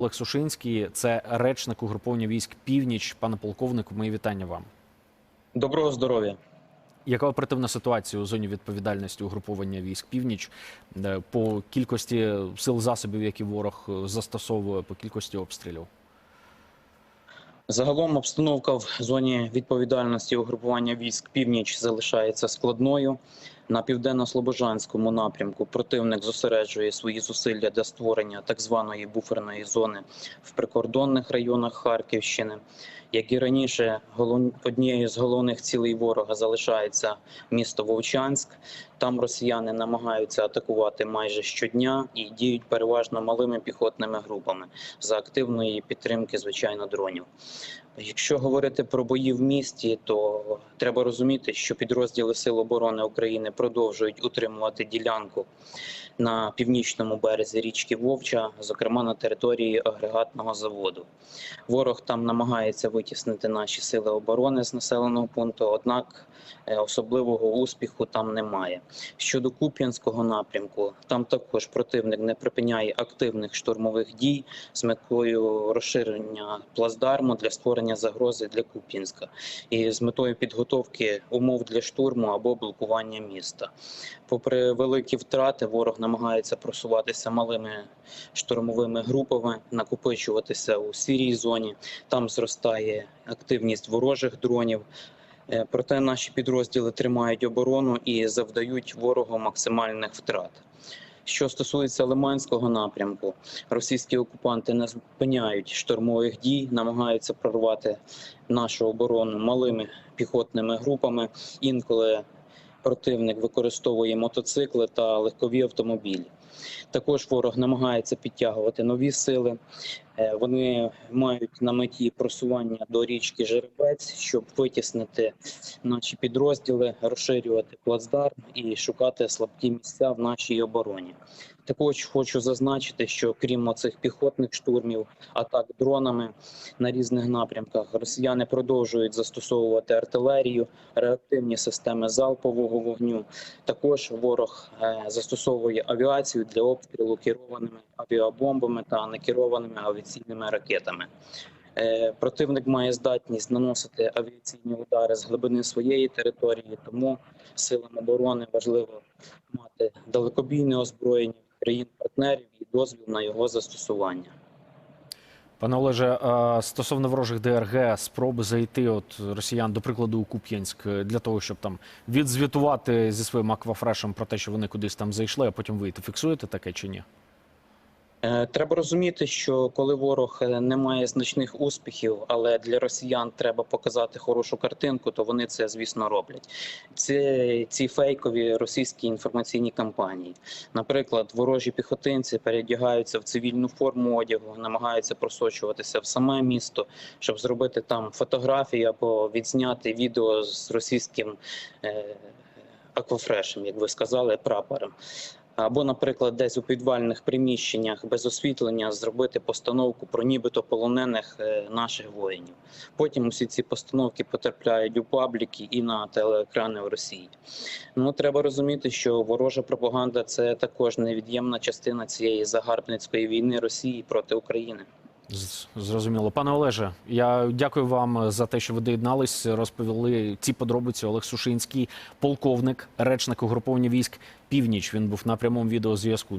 Олег Сушинський, це речник угруповання військ Північ. Пане полковнику, мої вітання вам. Доброго здоров'я. Яка оперативна ситуація у зоні відповідальності угруповання військ Північ Е, по кількості сил засобів, які ворог е, застосовує, по кількості обстрілів? Загалом обстановка в зоні відповідальності угрупування військ північ залишається складною. На південно-слобожанському напрямку противник зосереджує свої зусилля для створення так званої буферної зони в прикордонних районах Харківщини. Як і раніше, однією з головних цілей ворога залишається місто Вовчанськ. Там росіяни намагаються атакувати майже щодня і діють переважно малими піхотними групами за активної підтримки, звичайно, дронів. Якщо говорити про бої в місті, то треба розуміти, що підрозділи Сил оборони України продовжують утримувати ділянку на північному березі річки Вовча, зокрема на території агрегатного заводу. Ворог там намагається витіснити наші сили оборони з населеного пункту, однак е, особливого успіху там немає. Щодо Куп'янського напрямку, там також противник не припиняє активних штурмових дій з метою розширення плацдарму для створення загрози для Куп'янська і з метою підготовки умов для штурму або блокування міста. Попри великі втрати, ворог намагається просуватися малими штурмовими групами, накопичуватися у сірій зоні. Там зростає активність ворожих дронів. Е, Проте наші підрозділи тримають оборону і завдають ворогу максимальних втрат. Що стосується Лиманського напрямку, російські окупанти не зупиняють штурмових дій, намагаються прорвати нашу оборону малими піхотними групами. Інколи противник використовує мотоцикли та легкові автомобілі. Також ворог намагається підтягувати нові сили. Е, Вони мають на меті просування до річки Жеребець, щоб витіснити наші підрозділи, розширювати плацдарм і шукати слабкі місця в нашій обороні. Також хочу зазначити, що крім оцих піхотних штурмів, атак дронами на різних напрямках, росіяни продовжують застосовувати артилерію, реактивні системи залпового вогню. Також ворог е, застосовує авіацію для обстрілу керованими авіабомбами та некерованими авіаційними ракетами. Е, Противник має здатність наносити авіаційні удари з глибини своєї території, тому силам оборони важливо мати далекобійне озброєння країн-партнерів і дозвіл на його застосування. Пане Олеже, стосовно ворожих ДРГ, спроби зайти от росіян, до прикладу, у Куп'янськ для того, щоб там відзвітувати зі своїм аквафрешем про те, що вони кудись там зайшли, а потім вийти. Фіксуєте таке чи ні? Е, Треба розуміти, що коли ворог е, не має значних успіхів, але для росіян треба показати хорошу картинку, то вони це звісно роблять. Це ці фейкові російські інформаційні кампанії. Наприклад, ворожі піхотинці передягаються в цивільну форму одягу, намагаються просочуватися в саме місто, щоб зробити там фотографії або відзняти відео з російським е, аквафрешем, як ви сказали, прапором. Або, наприклад, десь у підвальних приміщеннях без освітлення зробити постановку про нібито полонених е, наших воїнів. Потім усі ці постановки потрапляють у пабліки і на телеекрани в Росії. Ну треба розуміти, що ворожа пропаганда це також невід'ємна частина цієї загарбницької війни Росії проти України. Зрозуміло, пане Олеже. Я дякую вам за те, що ви доєднались, розповіли ці подробиці. Олег Сушинський, полковник, речник угруповання військ Північ. Він був на прямому відеозв'язку.